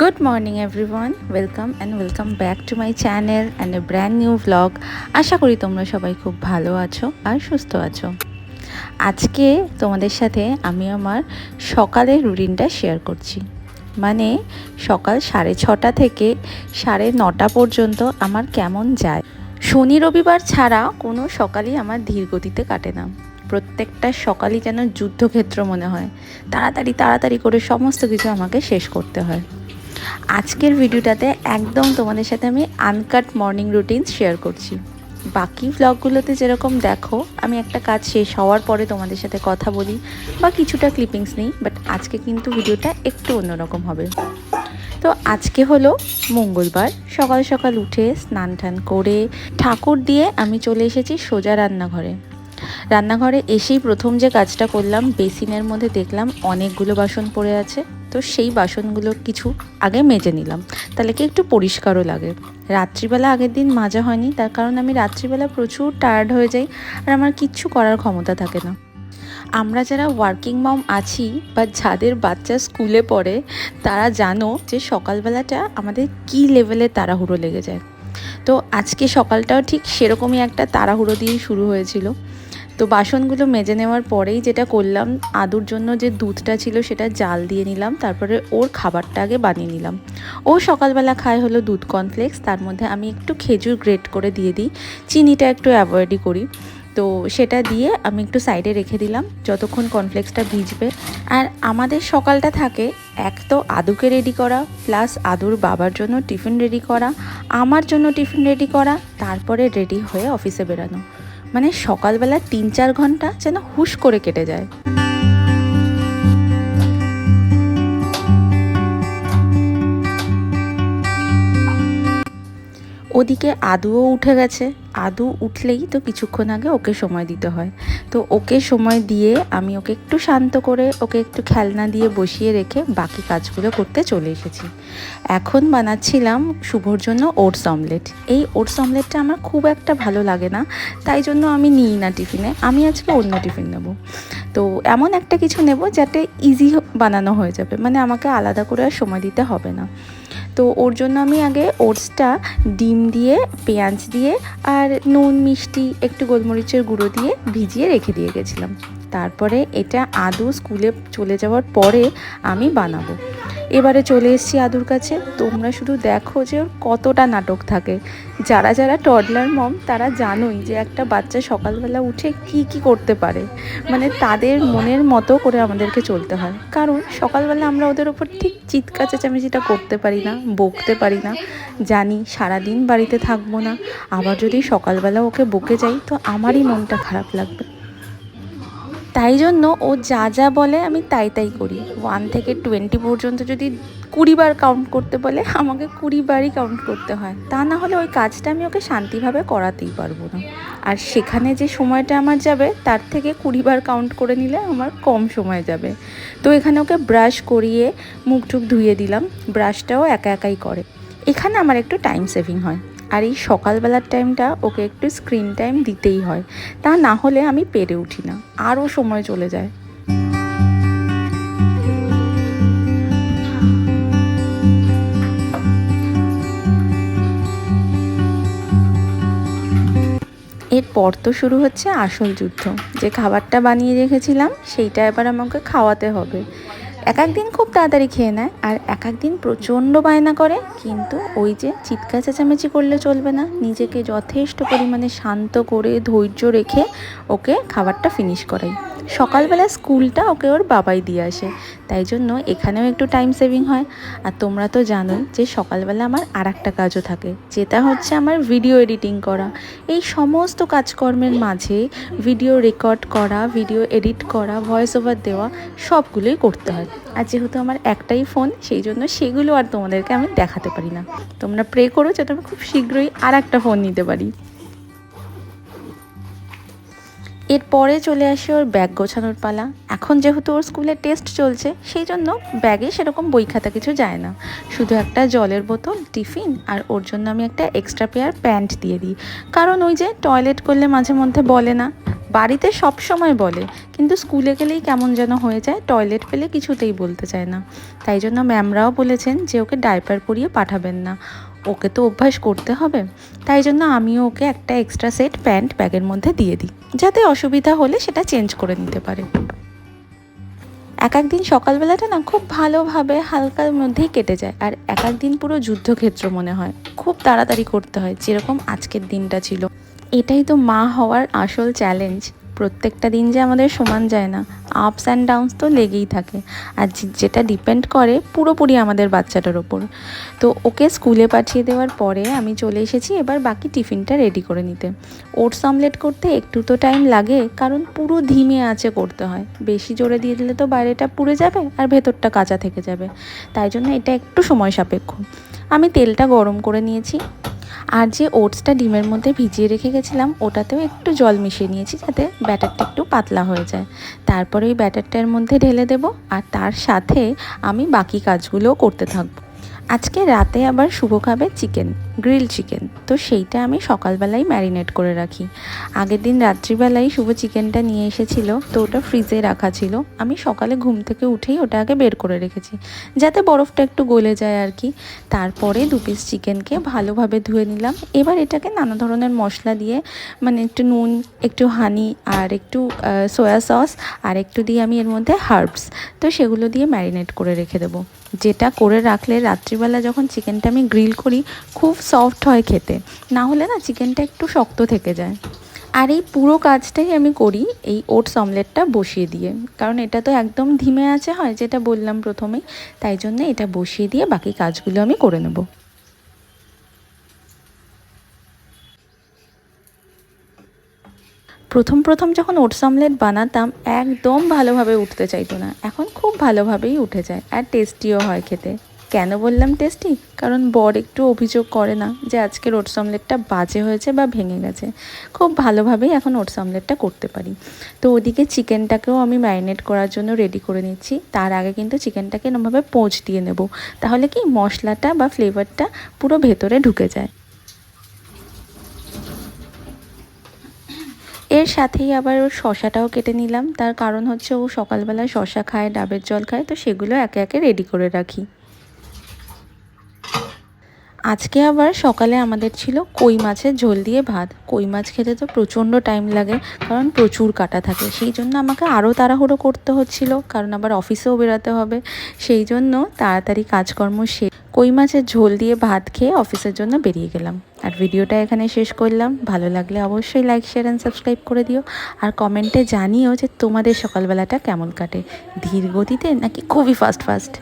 Good morning everyone welcome and welcome back to my channel and a brand new vlog আশা করি তোমরা সবাই খুব ভালো আছো আর সুস্থ আছো। আজকে তোমাদের সাথে আমি আমার সকালের রুটিনটা শেয়ার করছি। মানে সকাল সাড়ে ছটা থেকে সাড়ে নটা পর্যন্ত আমার কেমন যায়। শনি রবিবার ছাড়া কোনো সকালই আমার ধীর গতিতে কাটে না। প্রত্যেকটা সকালই যেন যুদ্ধক্ষেত্র মনে হয়। তাড়াতাড়ি তাড়াতাড়ি করে সমস্ত কিছু আমাকে শেষ করতে হয়। আজকের ভিডিওটাতে একদম তোমাদের সাথে আমি আনকাট মর্নিং রুটিন শেয়ার করছি। বাকি ভ্লগগুলোতে যেরকম দেখো, আমি একটা কাজ শেষ হওয়ার পরে তোমাদের সাথে কথা বলি, বা কিছুটা ক্লিপিংস নিই বাট আজকে কিন্তু ভিডিওটা একটু অন্যরকম হবে। তো আজকে হলো মঙ্গলবার, সকাল সকাল উঠে স্নান টান করে ঠাকুর দিয়ে আমি চলে এসেছি সোজা রান্নাঘরে। রান্নাঘরে এসেই প্রথম যে কাজটা করলাম বেসিনের মধ্যে দেখলাম অনেকগুলো বাসন পড়ে আছে। তো সেই বাসনগুলো কিছু আগে মেজে নিলাম। তাহলে কি একটু পরিষ্কারও লাগে। রাত্রিবেলা আগের দিন মাজা হয়নি, তার কারণ আমি রাত্রিবেলা প্রচুর টায়ার্ড হয়ে যাই আর আমার কিচ্ছু করার ক্ষমতা থাকে না। আমরা যারা ওয়ার্কিং মম আছি বা যাদের বাচ্চা স্কুলে পড়ে, তারা জানো যে সকালবেলাটা আমাদের কি লেভেলে তাড়াহুড়ো লেগে যায়। তো আজকে সকালটাও ঠিক সেরকমই একটা তাড়াহুড়ো দিয়েই শুরু হয়েছিল। তো বাসনগুলো মেজে নেওয়ার পরেই যেটা করলাম, আদুর জন্য যে দুধটা ছিল সেটা জাল দিয়ে নিলাম, তারপরে ওর খাবারটা আগে বানিয়ে নিলাম। ও সকালবেলা খায় হলো দুধ কর্নফ্লেক্স তার মধ্যে আমি একটু খেজুর গ্রেট করে দিয়ে দিই, চিনিটা একটু অ্যাভয়েডই করি। তো সেটা দিয়ে আমি একটু সাইডে রেখে দিলাম, যতক্ষণ কর্নফ্লেক্সটা ভিজবে। আর আমাদের সকালটা থাকে, এক তো আদুকে রেডি করা প্লাস আদুর বাবার জন্য টিফিন রেডি করা, আমার জন্য টিফিন রেডি করা, তারপরে রেডি হয়ে অফিসে বেরানো। মানে সকালবেলা তিন চার ঘণ্টা যেন হুশ করে কেটে যায়। ওদিকে আদুও উঠে গেছে। আদু উঠলেই তো কিছুক্ষণ আগে ওকে সময় দিতে হয়। তো ওকে সময় দিয়ে আমি ওকে একটু শান্ত করে, ওকে একটু খেলনা দিয়ে বসিয়ে রেখে বাকি কাজগুলো করতে চলে এসেছি। এখন বানাচ্ছিলাম শুভর জন্য ওটস অমলেট। এই ওটস অমলেটটা আমার খুব একটা ভালো লাগে না, তাই জন্য আমি নিই না টিফিনে। আমি আজকে অন্য টিফিন নেব। তো এমন একটা কিছু নেব যাতে ইজি বানানো হয়ে যাবে। মানে আমাকে আলাদা করে আর সময় দিতে হবে না। তো ওর জন্য আমি আগে ওটসটা ডিম দিয়ে, পেঁয়াজ দিয়ে আর নুন, মিষ্টি, একটু গোলমরিচের গুঁড়ো দিয়ে ভিজিয়ে রেখে দিয়ে গেছিলাম। তারপরে এটা আদু স্কুলে চলে যাওয়ার পরে আমি বানাবো। এবারে চলে এসেছি আদুর কাছে। তোমরা শুধু দেখো যে ওর কতটা নাটক থাকে। যারা যারা টডলার মম তারা জানোই যে একটা বাচ্চা সকালবেলা উঠে কি কি করতে পারে। মানে তাদের মনের মতো করে আমাদেরকে চলতে হয়। কারণ সকালবেলা আমরা ওদের ওপর ঠিক চিৎকার চেঁচামেচিটা করতে পারি না, বকতে পারি না। জানি সারাদিন বাড়িতে থাকব না। আবার যদি সকালবেলা ওকে বকে যাই, তো আমারই মনটা খারাপ লাগবে। তাই জন্য ও যা যা বলে আমি তাই তাই করি। ওয়ান থেকে টোয়েন্টি পর্যন্ত যদি কুড়ি বার কাউন্ট করতে বলে, আমাকে কুড়ি বারই কাউন্ট করতে হয়। তা না হলে ওই কাজটা আমি ওকে শান্তিভাবে করাতেই পারব না। আর সেখানে যে সময়টা আমার যাবে, তার থেকে কুড়ি বার কাউন্ট করে নিলে আমার কম সময় যাবে। তো এখানে ওকে ব্রাশ করিয়ে মুখ টুক ধুয়ে দিলাম। ব্রাশটাও একা একাই করে। এখানে আমার একটু টাইম সেভিং হয়। আর এই সকালবেলার টাইমটা ওকে একটু স্ক্রিন টাইম দিতেই হয়। তা না হলে আমি পেরে উঠি না, আরও সময় চলে যায়। এরপর তো শুরু হচ্ছে আসল যুদ্ধ। যে খাবারটা বানিয়ে রেখেছিলাম, সেইটা এবার আমাকে খাওয়াতে হবে। এক একদিন খুব তাড়াতাড়ি খেয়ে নেয় আর এক একদিন প্রচণ্ড বায়না করে। কিন্তু ওই যে চিৎকার চেঁচামেচি করলে চলবে না। নিজেকে যথেষ্ট পরিমাণে শান্ত করে, ধৈর্য রেখে ওকে খাবারটা ফিনিশ করাই। সকালবেলা স্কুলটা ওকে ওর বাবাই দিয়ে আসে। তাই জন্য এখানেও একটু টাইম সেভিং হয়। আর তোমরা তো জানোই যে সকালবেলা আমার আর একটা কাজও থাকে, যেটা হচ্ছে আমার ভিডিও এডিটিং করা। এই সমস্ত কাজকর্মের মাঝে ভিডিও রেকর্ড করা ভিডিও এডিট করা ভয়েস ওভার দেওয়া, সবগুলোই করতে হয়। আর যেহেতু আমার একটাই ফোন সেই জন্য সেগুলো আর তোমাদেরকে আমি দেখাতে পারি না। তোমরা প্রে করো যাতে আমি খুব শীঘ্রই আর একটা ফোন নিতে পারি। এরপরে চলে আসে ওর ব্যাগ গোছানোর পালা। এখন যেহেতু ওর স্কুলে টেস্ট চলছে, সেই জন্য ব্যাগে সেরকম বই খাতা কিছু যায় না। শুধু একটা জলের বোতল, টিফিন আর ওর জন্য আমি একটা এক্সট্রা পেয়ার প্যান্ট দিয়ে দিই। কারণ ওই যে টয়লেট করলে মাঝে মধ্যে বলে না। বাড়িতে সব সময় বলে, কিন্তু স্কুলে গেলেই কেমন যেন হয়ে যায় টয়লেট পেলে কিছুতেই বলতে চায় না। তাই জন্য ম্যামরাও বলেছেন যে ওকে ডাইপার পরিয়ে পাঠাবেন না। ওকে তো অভ্যাস করতে হবে। তাই জন্য আমিও ওকে একটা এক্সট্রা সেট প্যান্ট ব্যাগের মধ্যে দিয়ে দিই, যাতে অসুবিধা হলে সেটা চেঞ্জ করে নিতে পারে। এক এক দিন সকালবেলাটা না খুব ভালোভাবে হালকার মধ্যেই কেটে যায়, আর এক এক দিন পুরো যুদ্ধক্ষেত্র মনে হয়। খুব তাড়াতাড়ি করতে হয়, যেরকম আজকের দিনটা ছিল। এটাই তো মা হওয়ার আসল চ্যালেঞ্জ প্রত্যেকটা দিন যে আমাদের সমান যায় না। আপস অ্যান্ড ডাউনস তো লেগেই থাকে। আর যেটা ডিপেন্ড করে পুরোপুরি আমাদের বাচ্চাটার ওপর। তো ওকে স্কুলে পাঠিয়ে দেওয়ার পরে আমি চলে এসেছি এবার বাকি টিফিনটা রেডি করে নিতে। ওটস অমলেট করতে একটু তো টাইম লাগে, কারণ পুরো ধিমে আছে করতে হয়। বেশি জোরে দিয়ে দিলে তো বাইরেটা পুড়ে যাবে আর ভেতরটা কাঁচা থেকে যাবে। তাই জন্য এটা একটু সময় সাপেক্ষ। আমি তেলটা গরম করে নিয়েছি। আর যে ওটসটা ডিমের মধ্যে ভিজিয়ে রেখে গেছিলাম, ওটাতেও একটু জল মিশিয়ে নিয়েছি যাতে ব্যাটারটা একটু পাতলা হয়ে যায়। তারপরে ওই ব্যাটারটার মধ্যে ঢেলে দেব আর তার সাথে আমি বাকি কাজগুলোও করতে থাকব। আজকে রাতে আবার শুভ খাবে চিকেন। Grill chicken. তো সেইটা আমি সকালবেলায় ম্যারিনেট করে রাখি। আগের দিন রাত্রিবেলায় শুভ চিকেনটা নিয়ে এসেছিল, তো ওটা ফ্রিজে রাখা ছিল। আমি সকালে ঘুম থেকে উঠেই ওটা আগে বের করে রেখেছি, যাতে বরফটা একটু গলে যায় আর কি। তারপরে দু পিস চিকেনকে ভালোভাবে ধুয়ে নিলাম। এবার এটাকে নানা ধরনের মশলা দিয়ে মানে একটু নুন, একটু হানি আর একটু সয়া সস আর একটু দিয়ে আমি এর মধ্যে হার্বস তো সেগুলো দিয়ে ম্যারিনেট করে রেখে দেবো। যেটা করে রাখলে রাত্রিবেলা যখন চিকেনটা আমি গ্রিল করি, খুব সফট হয় খেতে। না হলে না চিকেনটা একটু শক্ত থেকে যায়। আর এই পুরো কাজটাই আমি করি এই ওটস অমলেটটা বসিয়ে দিয়ে। কারণ এটা তো একদম ধিমে আছে হয়, যেটা বললাম প্রথমেই। তাই জন্য এটা বসিয়ে দিয়ে বাকি কাজগুলো আমি করে নেব। প্রথম প্রথম যখন ওটস অমলেট বানাতাম, একদম ভালোভাবে উঠতে চাইতো না। এখন খুব ভালোভাবেই উঠে যায়, আর টেস্টিও হয় খেতে। কেন বললাম টেস্টি? কারণ বর একটু অভিযোগ করে না যে আজকের ওটস অমলেটটা বাজে হয়েছে বা ভেঙে গেছে। খুব ভালোভাবেই এখন ওটস অমলেটটা করতে পারি। তো ওদিকে চিকেনটাকেও আমি ম্যারিনেট করার জন্য রেডি করে নিচ্ছি। তার আগে কিন্তু চিকেনটাকে এরমভাবে পোঁচ দিয়ে নেব। তাহলে কি মশলাটা বা ফ্লেভারটা পুরো ভেতরে ঢুকে যায়। এর সাথেই আবার ওর শশাটাও কেটে নিলাম। তার কারণ হচ্ছে ও সকালবেলায় শশা খায়, ডাবের জল খায়, তো সেগুলো একে একে রেডি করে রাখি। আজকে আবার সকালে আমাদের ছিল কই মাছের ঝোল দিয়ে ভাত। কই মাছ খেতে তো প্রচণ্ড টাইম লাগে, কারণ প্রচুর কাটা থাকে। সেই জন্য আমাকে আরও তাড়াহুড়ো করতে হচ্ছিল, কারণ আবার অফিসেও বেরোতে হবে। সেই জন্য তাড়াতাড়ি কাজকর্ম সে কই মাছের ঝোল দিয়ে ভাত খেয়ে অফিসের জন্য বেরিয়ে গেলাম। আর ভিডিওটা এখানে শেষ করলাম। ভালো লাগলে অবশ্যই লাইক শেয়ার অ্যান্ড সাবস্ক্রাইব করে দিও। আর কমেন্টে জানিও যে তোমাদের সকালবেলাটা কেমন কাটে। ধীর গতিতে নাকি খুবই ফাস্ট ফাস্ট